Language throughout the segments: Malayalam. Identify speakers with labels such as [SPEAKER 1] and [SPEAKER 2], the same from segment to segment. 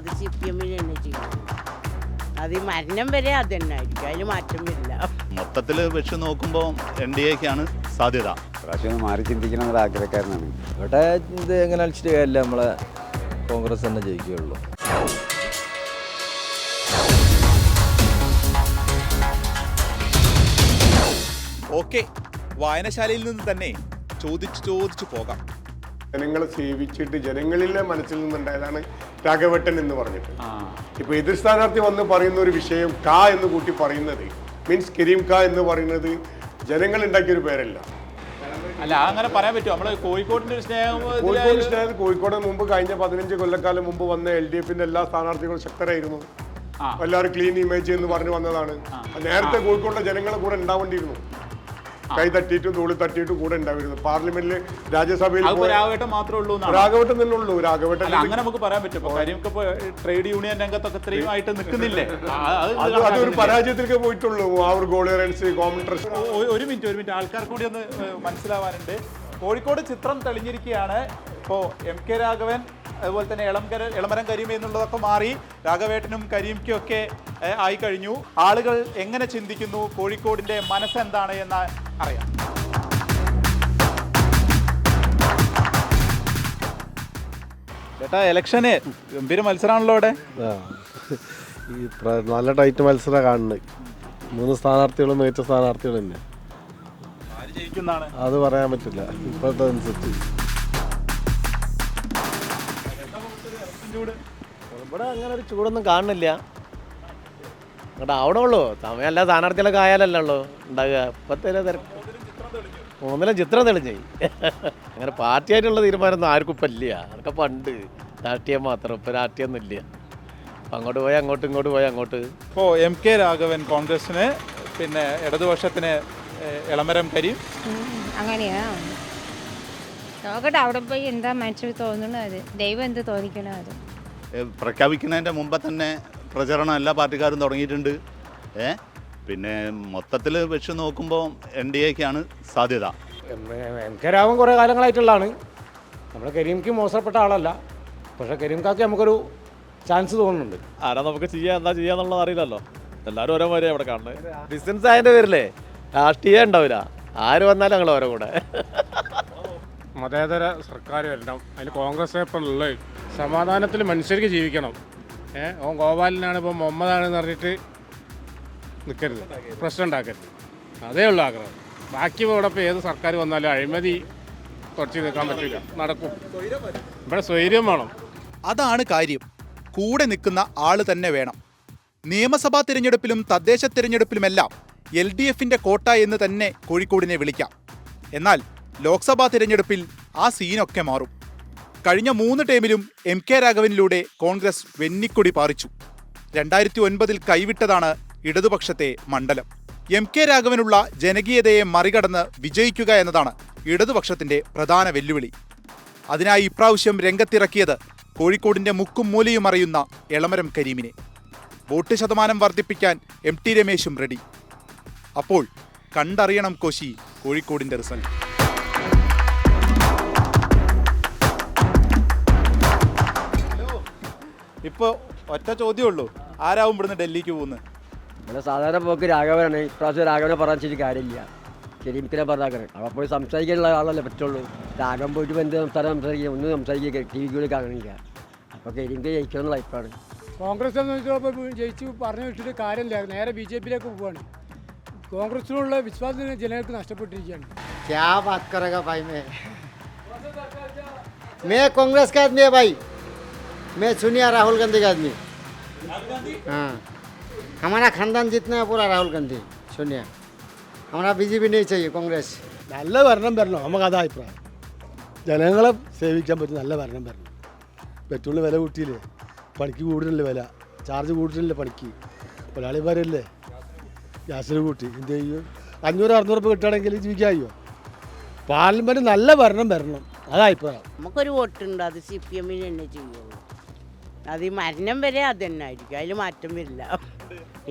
[SPEAKER 1] അത് സി പി എമ്മിന് തന്നെ ചെയ്യും അത് ഈ മരണം വരെ അത് തന്നെ ആയിരിക്കും. അതിൽ മാറ്റം വരില്ല.
[SPEAKER 2] മൊത്തത്തിൽ വെച്ച് നോക്കുമ്പോൾ എൻ ഡി എക്കാണ് സാധ്യത.
[SPEAKER 3] പ്രാവശ്യം മാറി ചിന്തിക്കണം ആഗ്രഹക്കാരനാണ്.
[SPEAKER 4] ഇവിടെ ഇത് എങ്ങനെ അടിച്ചിട്ട് കാര്യമില്ല നമ്മളെ കോൺഗ്രസ് തന്നെ ജയിക്കുകയുള്ളൂ.
[SPEAKER 5] ഓക്കെ വായനശാലയിൽ നിന്ന് തന്നെ ചോദിച്ചു ചോദിച്ചു പോകാം.
[SPEAKER 6] ജനങ്ങളെ സേവിച്ചിട്ട് ജനങ്ങളിലെ മനസ്സിൽ നിന്നുണ്ടായതാണ് രാഘവട്ടൻ എന്ന് പറഞ്ഞിട്ട്. ഇപ്പൊ എതിർ സ്ഥാനാർത്ഥി വന്ന് പറയുന്ന ഒരു വിഷയം കാ എന്ന് കൂട്ടി പറയുന്നത് മീൻസ് കരീം കാ എന്ന് പറയുന്നത് ജനങ്ങൾ ഉണ്ടാക്കിയ ഒരു പേരല്ല.
[SPEAKER 5] അല്ല അങ്ങനെ പറയാൻ പറ്റും നമ്മൾ കോഴിക്കോടിന്റെ ഒരു സ്നേഹം
[SPEAKER 6] കോഴിക്കോട് സ്നേഹം കോഴിക്കോട് മുമ്പ് കഴിഞ്ഞ പതിനഞ്ച് കൊല്ലക്കാലം മുമ്പ് വന്ന എൽ ഡി എഫിന്റെ എല്ലാ സ്ഥാനാർത്ഥികളും ശക്തരായിരുന്നു. എല്ലാവരും ക്ലീൻ ഇമേജ് എന്ന് പറഞ്ഞു വന്നതാണ്. നേരത്തെ കോഴിക്കോട്ടെ ജനങ്ങളെ കൂടെ ഉണ്ടാവേണ്ടിയിരുന്നു. കൈ തട്ടിയിട്ടും തോളി തട്ടിയിട്ടും കൂടെ ഉണ്ടായിരുന്നു പാർലമെന്റിൽ രാജ്യസഭയിൽ
[SPEAKER 5] രാഘവട്ടം മാത്രമേ ഉള്ളൂ എന്നാണ്.
[SPEAKER 6] തന്നെ ഉള്ളൂ രാഘവട്ടൻ
[SPEAKER 5] അല്ല അങ്ങനെ നമുക്ക് പറയാൻ പറ്റും. ട്രേഡ് യൂണിയൻ രംഗത്തൊക്കെ ഇത്രയും ആയിട്ട് നിൽക്കുന്നില്ലേ? അത്
[SPEAKER 6] അത് അതൊരു പരാജയത്തിലേക്ക് പോയിട്ടുള്ളൂ. ആ ഒരു ഗോൾ റൺസ് കോമൺ
[SPEAKER 5] ഒ- ഒരു മിനിറ്റ് ഒരു മിനിറ്റ്. ആൾക്കാർ കൂടി ഒന്ന് മനസ്സിലാവാനുണ്ട്. കോഴിക്കോട് ചിത്രം തെളിഞ്ഞിരിക്കുകയാണ്. ഇപ്പോൾ എം കെ രാഘവൻ അതുപോലെ തന്നെ ഇളംകര ഇളമരം കരീം എന്നുള്ളതൊക്കെ മാറി രാഘവേട്ടനും കരീംക്കും ഒക്കെ ആയിക്കഴിഞ്ഞു ആയി കഴിഞ്ഞു. ആളുകൾ എങ്ങനെ ചിന്തിക്കുന്നു? കോഴിക്കോടിന്റെ മനസ്സെന്താണ് എന്ന് അറിയാം. ചേട്ടാ ഇലക്ഷന് ഗംഭീര മത്സരമാണല്ലോ ഇവിടെ
[SPEAKER 7] ഈ പ്ര- നല്ല ടൈറ്റ് മത്സരം കാണുന്നത് മൂന്ന് സ്ഥാനാർത്ഥികളും മികച്ച സ്ഥാനാർത്ഥികൾ തന്നെ.
[SPEAKER 5] ആര് ജയിക്കുന്നതാണ്
[SPEAKER 7] അത് പറയാൻ പറ്റില്ല. ഇപ്പോഴത്തെ അനുസരിച്ച്.
[SPEAKER 8] ഇവിടെ അങ്ങനെ ഒരു ചൂടൊന്നും കാണുന്നില്ല. അവിടെ ഉള്ളൂ സമയമല്ല സ്ഥാനാർത്ഥികളൊക്കെ ആയാലല്ലേ ഉള്ളൂ ഉണ്ടാകുക ഇപ്പത്തേനെ തിരക്ക് മൂന്നിലും ചിത്രം തെളിഞ്ഞു. അങ്ങനെ പാർട്ടിയായിട്ടുള്ള തീരുമാനമൊന്നും ആർക്കും ഇപ്പം ഇല്ല. അതൊക്കെ പണ്ട്. രാഷ്ട്രീയം മാത്രം. ഇപ്പം രാഷ്ട്രീയമൊന്നും ഇല്ല. അപ്പം അങ്ങോട്ട് പോയി അങ്ങോട്ട് ഇങ്ങോട്ട് പോയി അങ്ങോട്ട്.
[SPEAKER 5] ഇപ്പോൾ എം കെ രാഘവൻ കോൺഗ്രസിന് പിന്നെ ഇടതുപക്ഷത്തിന് ഇളമരം കരീം.
[SPEAKER 9] അങ്ങനെയാ? നോക്കട്ടെ അവിടെ പോയി എന്താ മനസ്സിൽ തോന്നണത് ദൈവം എന്ത് തോന്നിക്കണോ അത്
[SPEAKER 2] പ്രഖ്യാപിക്കുന്നതിന്റെ മുമ്പ് തന്നെ പ്രചരണം എല്ലാ പാർട്ടിക്കാരും തുടങ്ങിയിട്ടുണ്ട്. ഏ? പിന്നെ മൊത്തത്തിൽ വെച്ച് നോക്കുമ്പോൾ എൻ ഡി എക്കാണ് സാധ്യത.
[SPEAKER 10] എം കെ രാമൻ കുറേ കാലങ്ങളായിട്ടുള്ളതാണ്. നമ്മൾ കരീംക്ക് മോശപ്പെട്ട ആളല്ല. പക്ഷേ കരീംക്കാക്ക് നമുക്കൊരു ചാൻസ് തോന്നുന്നുണ്ട്.
[SPEAKER 4] ആരാ നമുക്ക് ചെയ്യാ എന്താ ചെയ്യാന്നുള്ളത് അറിയില്ലല്ലോ. എല്ലാവരും ഓരോ മാതിരി അവിടെ കാണുന്നത്.
[SPEAKER 8] ബിസിനസ് ആയതിന്റെ പേരില്ലേ രാഷ്ട്രീയം ഉണ്ടാവില്ല. ആര് വന്നാലും ഞങ്ങൾ ഓരോ കൂടെ.
[SPEAKER 10] മതേതര സർക്കാർ വരണം അതിൽ കോൺഗ്രസ് ഇപ്പം ഉള്ളത് സമാധാനത്തിൽ മനുഷ്യർക്ക് ജീവിക്കണം. ഏ ഓൻ ഗോപാലിനാണ് ഇപ്പം മുഹമ്മദാണെന്ന് പറഞ്ഞിട്ട് നിൽക്കരുത് പ്രശ്നം ഉണ്ടാക്കരുത്. അതേ ഉള്ളൂ ആഗ്രഹം. ബാക്കി ഇവിടെ ഇപ്പോൾ ഏത് സർക്കാർ വന്നാലും അഴിമതി കുറച്ച് നിൽക്കാൻ പറ്റില്ല നടക്കും. ഇവിടെ സ്വൈര്യം വേണം.
[SPEAKER 5] അതാണ് കാര്യം. കൂടെ നിൽക്കുന്ന ആൾ തന്നെ വേണം. നിയമസഭാ തിരഞ്ഞെടുപ്പിലും തദ്ദേശ തിരഞ്ഞെടുപ്പിലുമെല്ലാം എൽ ഡി എഫിന്റെ കോട്ട എന്ന് തന്നെ കോഴിക്കോടിനെ വിളിക്കാം. എന്നാൽ ലോക്സഭാ തിരഞ്ഞെടുപ്പിൽ ആ സീനൊക്കെ മാറും. കഴിഞ്ഞ മൂന്ന് ടേമിലും എം കെ രാഘവനിലൂടെ കോൺഗ്രസ് വെന്നിക്കൊടി പാറിച്ചു. രണ്ടായിരത്തി ഒൻപതിൽ കൈവിട്ടതാണ് ഇടതുപക്ഷത്തെ മണ്ഡലം. എം കെ രാഘവനുള്ള ജനകീയതയെ മറികടന്ന് വിജയിക്കുക എന്നതാണ് ഇടതുപക്ഷത്തിന്റെ പ്രധാന വെല്ലുവിളി. അതിനായി ഇപ്രാവശ്യം രംഗത്തിറക്കിയത് കോഴിക്കോടിന്റെ മുക്കും മൂലയും അറിയുന്ന എളമരം കരീമിനെ. വോട്ട് ശതമാനം വർദ്ധിപ്പിക്കാൻ എം ടി രമേശും റെഡി. അപ്പോൾ കണ്ടറിയണം കോശി കോഴിക്കോടിന്റെ റിസൾട്ട്. ഇപ്പൊ ഒറ്റ ചോദ്യമേ ഉള്ളൂ ആരാവും ഇവിടുന്ന് ഡൽഹിക്ക് പോകുന്നത്
[SPEAKER 10] ഇവിടെ സാധാരണ പോക്ക് രാഘവനാണ് ഇപ്രാവശ്യം രാഘവനെ പറഞ്ഞിട്ട് കാര്യമില്ല കരീമിക്കിനെ പറഞ്ഞാൽ അവിടെ പോയി സംസാരിക്കാനുള്ള ആളല്ലേ പറ്റുള്ളൂ രാഘവൻ പോയിട്ട് ഇപ്പം എന്ത് സംസാരം സംസാരിക്കുക ഒന്നും സംസാരിക്കുക ടി വികൾ കാണില്ല അപ്പോൾ കരീമിക്ക് ജയിക്കണം എന്നുള്ള അഭിപ്രായമാണ്
[SPEAKER 11] കോൺഗ്രസ് എന്ന് വെച്ചാൽ ജയിച്ചു പറഞ്ഞു വെച്ചിട്ട് കാര്യമില്ല നേരെ ബി ജെ പിയിലേക്ക് പോവുകയാണ് കോൺഗ്രസിനുള്ള വിശ്വാസം ജനങ്ങൾക്ക് നഷ്ടപ്പെട്ടിരിക്കുകയാണ്
[SPEAKER 10] क्या बात करेगा भाई मैं मैं कांग्रेस का आदमी है भाई मैं सुनिया राहुल गांधी का आदमी हाँ हमारा खानदान जितना है पूरा राहुल गांधी सुनिया हमारा बीजेपी नहीं चाहिए कांग्रेस
[SPEAKER 7] നല്ല ഭരണം വരണം നമുക്ക് അതാ അഭിപ്രായം ജനങ്ങളെ സേവിക്കാൻ പറ്റും നല്ല ഭരണം വരണം പെട്രോളിന് വില കൂട്ടിയില്ലേ പണിക്ക് കൂടുതലല്ലേ വില ചാർജ് കൂടുതലല്ലേ പണിക്ക് ഒരാളിമാരല്ലേ ഗ്യാസിന് കൂട്ടി എന്ത് ചെയ്യും അഞ്ഞൂറ് അറുന്നൂറ് രൂപ കിട്ടുകയാണെങ്കിൽ ജീവിക്കാമോ പാർലമെൻറ്റ് നല്ല ഭരണം വരണം അതാ അഭിപ്രായം
[SPEAKER 1] നമുക്കൊരു വോട്ടുണ്ട് അത് സി പി എമ്മിന് തന്നെ ചെയ്യുള്ളൂ അത് ഈ മരണം വരെ അത് തന്നെ ആയിരിക്കും അതിൽ മാറ്റം വരില്ല.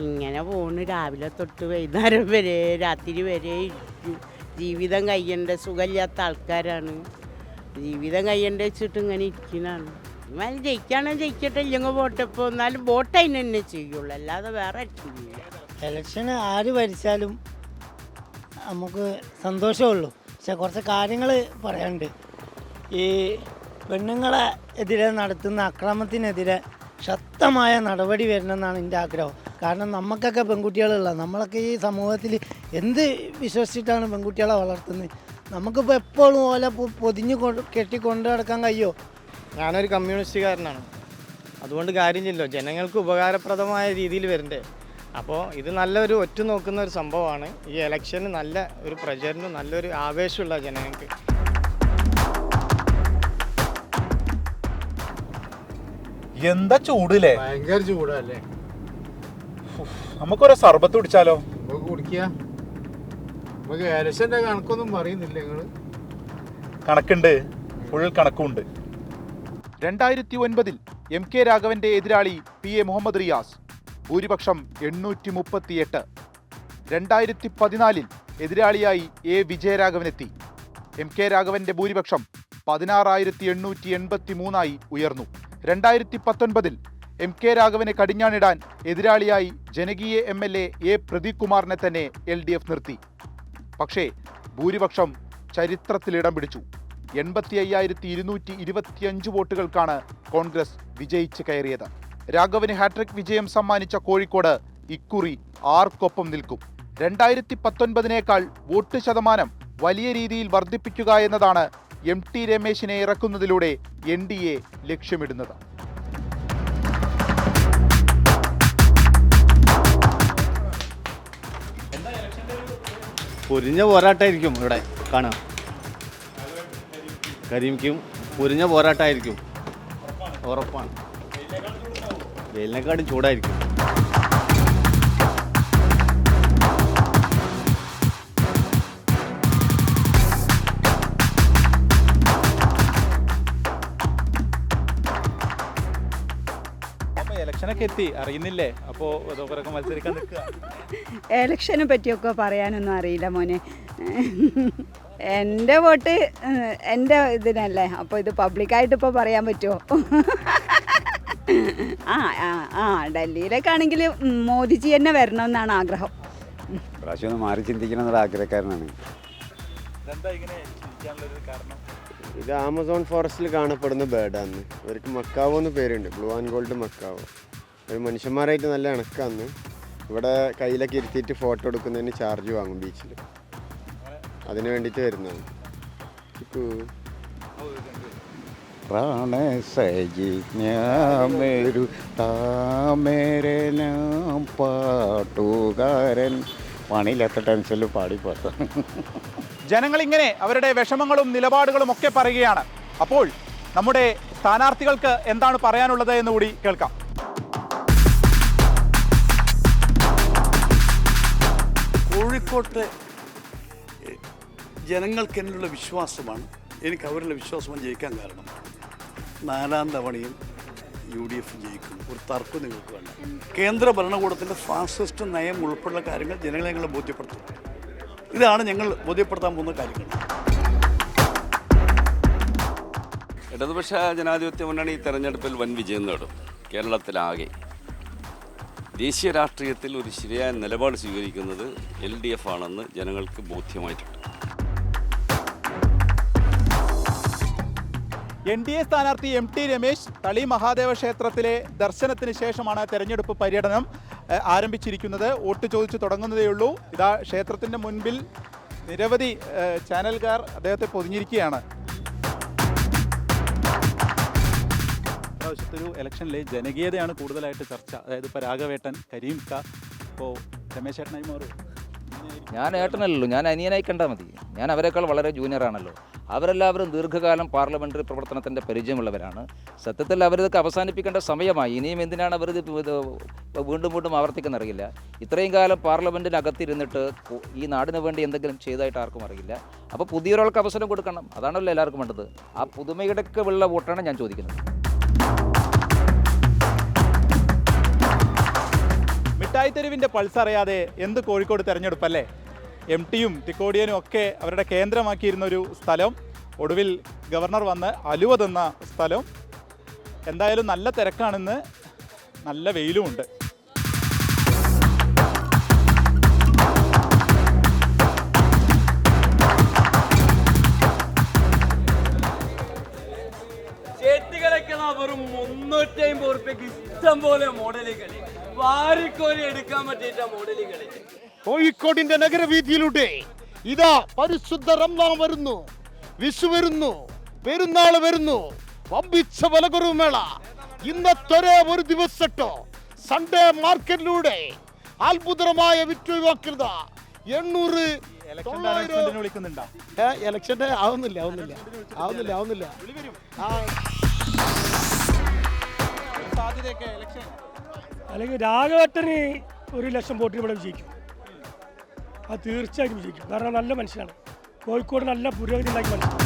[SPEAKER 1] ഇങ്ങനെ പോണു. രാവിലെ തൊട്ട് വൈകുന്നേരം വരെ രാത്രി വരെ ഇരിക്കും. ജീവിതം കഴിയേണ്ട സുഖമില്ലാത്ത ആൾക്കാരാണ്. ജീവിതം കഴിയേണ്ട വെച്ചിട്ട് ഇങ്ങനെ ഇരിക്കുന്നതാണ് എന്നാലും ജയിക്കുകയാണെങ്കിൽ ജയിക്കട്ടെ ഇല്ലെങ്കിൽ വോട്ട് ഇപ്പോൾ എന്നാലും വോട്ട് അതിന് തന്നെ ചെയ്യുള്ളൂ. അല്ലാതെ വേറെ ചെയ്യില്ല
[SPEAKER 12] ആര് ഭരിച്ചാലും നമുക്ക് സന്തോഷമുള്ളൂ പക്ഷെ കുറച്ച് കാര്യങ്ങൾ പറയാനുണ്ട്. ഈ പെണ്ണുങ്ങളെ എതിരെ നടത്തുന്ന അക്രമത്തിനെതിരെ ശക്തമായ നടപടി വരണമെന്നാണ് എന്റെ ആഗ്രഹം. കാരണം നമുക്കൊക്കെ പെൺകുട്ടികളുള്ള നമ്മളൊക്കെ ഈ സമൂഹത്തിൽ എന്ത് വിശ്വസിച്ചിട്ടാണ് പെൺകുട്ടികളെ വളർത്തുന്നത്? നമുക്കിപ്പോൾ എപ്പോഴും ഓല പൊതിഞ്ഞ് കെട്ടി കൊണ്ടു നടക്കാൻ കഴിയുമോ
[SPEAKER 8] ഞാനൊരു കമ്മ്യൂണിസ്റ്റുകാരനാണ്. അതുകൊണ്ട് കാര്യമില്ലല്ലോ. ജനങ്ങൾക്ക് ഉപകാരപ്രദമായ രീതിയിൽ വരണ്ടേ. അപ്പോൾ ഇത് നല്ലൊരു ഒറ്റ നോക്കുന്ന ഒരു സംഭവമാണ്. ഈ ഇലക്ഷന് നല്ല ഒരു പ്രചരണം നല്ലൊരു ആവേശമുള്ള ജനങ്ങൾക്ക്.
[SPEAKER 5] എന്താ ചൂടില്ലേ?
[SPEAKER 10] ഭയങ്കര ചൂടല്ലേ?
[SPEAKER 5] നമുക്കൊരു സർബത്ത് കുടിച്ചാലോ?
[SPEAKER 10] നമുക്ക് കുടിക്കുക നമുക്ക് ഇലക്ഷന്റെ കണക്കൊന്നും പറയുന്നില്ല നിങ്ങൾ.
[SPEAKER 5] കണക്കുണ്ട്. ഫുൾ കണക്കുണ്ട് രണ്ടായിരത്തി ഒൻപതിൽ എം കെ രാഘവന്റെ എതിരാളി പി എ മുഹമ്മദ് റിയാസ് ഭൂരിപക്ഷം എണ്ണൂറ്റി മുപ്പത്തിയെട്ട് രണ്ടായിരത്തി പതിനാലിൽ എതിരാളിയായി എ വിജയരാഘവനെത്തി. എം കെ രാഘവന്റെ ഭൂരിപക്ഷം പതിനാറായിരത്തി എണ്ണൂറ്റി എൺപത്തി മൂന്നായി ഉയർന്നു. രണ്ടായിരത്തി പത്തൊൻപതിൽ എം കെ രാഘവനെ കടിഞ്ഞാണിടാൻ എതിരാളിയായി ജനകീയ M L A A Pradeep കുമാറിനെ തന്നെ എൽ ഡി എഫ് നിർത്തി. പക്ഷേ ഭൂരിപക്ഷം ചരിത്രത്തിൽ ഇടം പിടിച്ചു. എൺപത്തി അയ്യായിരത്തി ഇരുന്നൂറ്റി ഇരുപത്തിയഞ്ച് വോട്ടുകൾക്കാണ് കോൺഗ്രസ് വിജയിച്ച് കയറിയത്. രാഘവന് ഹാട്രിക് വിജയം സമ്മാനിച്ച കോഴിക്കോട് ഇക്കുറി ആർക്കൊപ്പം നിൽക്കും. രണ്ടായിരത്തി പത്തൊൻപതിനേക്കാൾ വോട്ട് ശതമാനം വലിയ രീതിയിൽ വർദ്ധിപ്പിക്കുക എന്നതാണ് എം ടി രമേശിനെ ഇറക്കുന്നതിലൂടെ എൻ ഡി എ ലക്ഷ്യമിടുന്നത്.
[SPEAKER 8] പൊരിഞ്ഞ പോരാട്ടമായിരിക്കും ഇവിടെ കാണാം കരിമിക്കും പൊരിഞ്ഞ പോരാട്ടമായിരിക്കും. ഉറപ്പാണ്. വെയിലിനെക്കാട്ടും ചൂടായിരിക്കും.
[SPEAKER 5] ഇലക്ഷനൊക്കെ എത്തി. അറിയുന്നില്ലേ? അപ്പോ ഇതൊക്കെ മത്സരിക്കാൻ നിൽക്കുക.
[SPEAKER 9] എലക്ഷനെ പറ്റിയൊക്കെ പറയാനൊന്നും അറിയില്ല മോനെ. എന്റെ വോട്ട് എന്റെ എന്റെ ഇതിനല്ലേ. അപ്പോൾ ഇത് പബ്ലിക്കായിട്ട് ഇപ്പോൾ പറയാൻ പറ്റുമോ? ആ ആ ആ ഡൽഹിയിലേക്കാണെങ്കിൽ മോദിജി തന്നെ വരണമെന്നാണ് ആഗ്രഹം.
[SPEAKER 3] പ്രാവശ്യം ഒന്ന് മാറി ചിന്തിക്കണം എന്നുള്ള ആഗ്രഹക്കാരനാണ്.
[SPEAKER 8] ഇത് ആമസോൺ ഫോറസ്റ്റിൽ കാണപ്പെടുന്ന ബേർഡാണ് ഇവർക്ക് മക്കാവോ എന്ന് പേരുണ്ട്. Blue and gold macaw. ഒരു മനുഷ്യന്മാരായിട്ട് നല്ല ഇണക്കാന്ന്. ഇവിടെ കയ്യിലൊക്കെ ഇരുത്തിയിട്ട് ഫോട്ടോ എടുക്കുന്നതിന് ചാർജ് വാങ്ങും ബീച്ചിൽ അതിന് വേണ്ടിയിട്ട് വരുന്നതാണ്.
[SPEAKER 3] പ്രാണ സജിജ്ഞാമേരു താമേരെ നാം പാട്ടുകാരൻ. പണിയില്ലാത്ത ടെൻഷനിൽ പാടി
[SPEAKER 5] ജനങ്ങൾ ഇങ്ങനെ അവരുടെ വിഷമങ്ങളും നിലപാടുകളും ഒക്കെ പറയുകയാണ്. അപ്പോൾ നമ്മുടെ സ്ഥാനാർത്ഥികൾക്ക് എന്താണ് പറയാനുള്ളത് എന്ന് കൂടി കേൾക്കാം.
[SPEAKER 13] കോഴിക്കോട്ട് ജനങ്ങൾക്ക് എന്നുള്ള വിശ്വാസമാണ്. എനിക്ക് അവരുടെ വിശ്വാസമാണ് ജയിക്കാൻ കാരണം. നാലാം തവണയും യു ഡി എഫ് ജയിക്കും. ഒരു തർക്കം നിങ്ങൾക്ക് വേണ്ട. കേന്ദ്ര ഭരണകൂടത്തിന്റെ ഫാസിസ്റ്റ് നയം ഉൾപ്പെടെയുള്ള കാര്യങ്ങൾ ജനങ്ങളെ ഞങ്ങളെ ബോധ്യപ്പെടുത്തും. ഇതാണ് ഞങ്ങൾ ബോധ്യപ്പെടുത്താൻ പോകുന്ന കാര്യങ്ങൾ
[SPEAKER 14] ഇടതുപക്ഷ ജനാധിപത്യ മുന്നണി ഈ തെരഞ്ഞെടുപ്പിൽ വൻ വിജയം നേടും. കേരളത്തിലാകെ. ദേശീയ രാഷ്ട്രീയത്തിൽ ഒരു ശരിയായ നിലപാട് സ്വീകരിക്കുന്നത് എൽ ഡി എഫ് ആണെന്ന് ജനങ്ങൾക്ക് ബോധ്യമായിട്ടുണ്ട്.
[SPEAKER 5] എൻ ഡി എ സ്ഥാനാർത്ഥി എം ടി രമേശ് തളി മഹാദേവ ക്ഷേത്രത്തിലെ ദർശനത്തിന് ശേഷമാണ് തെരഞ്ഞെടുപ്പ് പര്യടനം. ആരംഭിച്ചിരിക്കുന്നത് വോട്ട് ചോദിച്ച് തുടങ്ങുന്നതേ ഉള്ളൂ. ഇതാ ക്ഷേത്രത്തിന്റെ മുൻപിൽ നിരവധി ചാനൽകാർ അദ്ദേഹത്തെ പൊതിഞ്ഞിരിക്കുകയാണ്. പ്രാവശ്യത്തെ ഒരു ഇലക്ഷനിലെ ജനകീയതയാണ് കൂടുതലായിട്ട് ചർച്ച. അതായത് ഇപ്പോൾ രാഘവേട്ടൻ കരീം ക ഇപ്പോൾ രമേശ് ഏട്ടനായി മാറും.
[SPEAKER 15] ഞാൻ ഏട്ടനല്ലല്ലോ ഞാൻ അനിയനായി കണ്ടാൽ മതി. ഞാൻ അവരെക്കാൾ വളരെ ജൂനിയറാണല്ലോ അവരെല്ലാവരും ദീർഘകാലം പാർലമെന്ററി പ്രവർത്തനത്തിന്റെ പരിചയമുള്ളവരാണ്. സത്യത്തിൽ അവരിതൊക്കെ അവസാനിപ്പിക്കേണ്ട സമയമായി. ഇനിയും എന്തിനാണ് അവർ ഇത് വീണ്ടും വീണ്ടും ആവർത്തിക്കുന്നറിയില്ല ഇത്രയും കാലം പാർലമെന്റിനകത്തിരുന്നിട്ട് ഈ നാടിന് വേണ്ടി എന്തെങ്കിലും ചെയ്തതായിട്ട് ആർക്കും അറിയില്ല. അപ്പോൾ പുതിയൊരാൾക്ക് അവസരം കൊടുക്കണം. അതാണല്ലോ എല്ലാവർക്കും വേണ്ടത്. ആ പുതുമയുടെയൊക്കെ ഉള്ള വോട്ടാണ് ഞാൻ ചോദിക്കുന്നത്.
[SPEAKER 5] മിഠായി തെരുവിന്റെ പൾസ് അറിയാതെ എന്ത് കോഴിക്കോട് തെരഞ്ഞെടുപ്പല്ലേ? എം ടിയും തിക്കോടിയനും ഒക്കെ അവരുടെ കേന്ദ്രമാക്കിയിരുന്ന ഒരു സ്ഥലം. ഒടുവിൽ ഗവർണർ വന്ന് അലുവ തന്ന സ്ഥലം. എന്തായാലും നല്ല തിരക്കാണെന്ന് നല്ല വെയിലുമുണ്ട്.
[SPEAKER 16] വെറും മുന്നൂറ്റി അമ്പത് ഇഷ്ടം പോലെ മോഡലുകൾ. വാരിക്കോരി എടുക്കാൻ പറ്റിയിട്ട മോഡലുകൾ.
[SPEAKER 17] കോഴിക്കോടിന്റെ നഗരവീതിയിലൂടെ ഇതാ പരിശുദ്ധ റംലാൻ വരുന്നു. വിഷു വരുന്നു. പെരുന്നാൾ വരുന്നു. വമ്പിച്ച വലകുറവ് മേള. ഇന്നത്തൊരേ ഒരു ദിവസട്ടോ. സൺഡേ മാർക്കറ്റിലൂടെ അത്ഭുതമായ വിറ്റുവാക്കരുത എണ്ണൂറ് ഇലക്ഷന്റെ ആവുന്നില്ല ആവുന്നില്ല ആവുന്നില്ല ആവുന്നില്ല. ആ.
[SPEAKER 5] സാധ്യതയൊക്കെ ഇലക്ഷൻ
[SPEAKER 6] അല്ലെങ്കിൽ രാഘവട്ടന് ഒരു ലക്ഷം വോട്ടിന് ഇവിടെ വിജയിക്കും. അത് തീർച്ചയായിട്ടും വിജയിക്കും. കാരണം നല്ല മനുഷ്യനാണ്. കോഴിക്കോട് നല്ല പുരോഗതി ഉണ്ടാക്കി മനുഷ്യൻ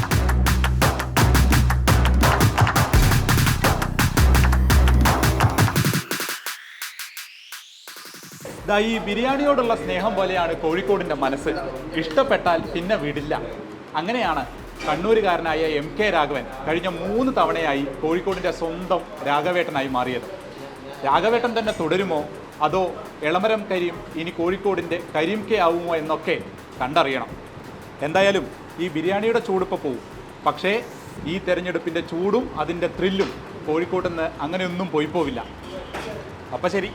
[SPEAKER 5] ഈ ബിരിയാണിയോടുള്ള സ്നേഹം പോലെയാണ് കോഴിക്കോടിന്റെ മനസ്സ്. ഇഷ്ടപ്പെട്ടാൽ പിന്നെ വിടില്ല. അങ്ങനെയാണ് കണ്ണൂരുകാരനായ എം കെ രാഘവൻ കഴിഞ്ഞ മൂന്ന് തവണയായി കോഴിക്കോടിന്റെ സ്വന്തം രാഘവേട്ടനായി മാറിയത്. രാഘവേട്ടൻ തന്നെ തുടരുമോ? അതോ എളമരം കരീം ഇനി കോഴിക്കോടിന്റെ കരീം കെ ആവുമോ എന്നൊക്കെ കണ്ടറിയണം. എന്തായാലും ഈ ബിരിയാണിയുടെ ചൂടിപ്പോൾ പോവും. പക്ഷേ ഈ തെരഞ്ഞെടുപ്പിന്റെ ചൂടും അതിന്റെ ത്രില്ലും കോഴിക്കോട്ട് നിന്ന് അങ്ങനെയൊന്നും പോയി പോവില്ല. അപ്പം ശരി.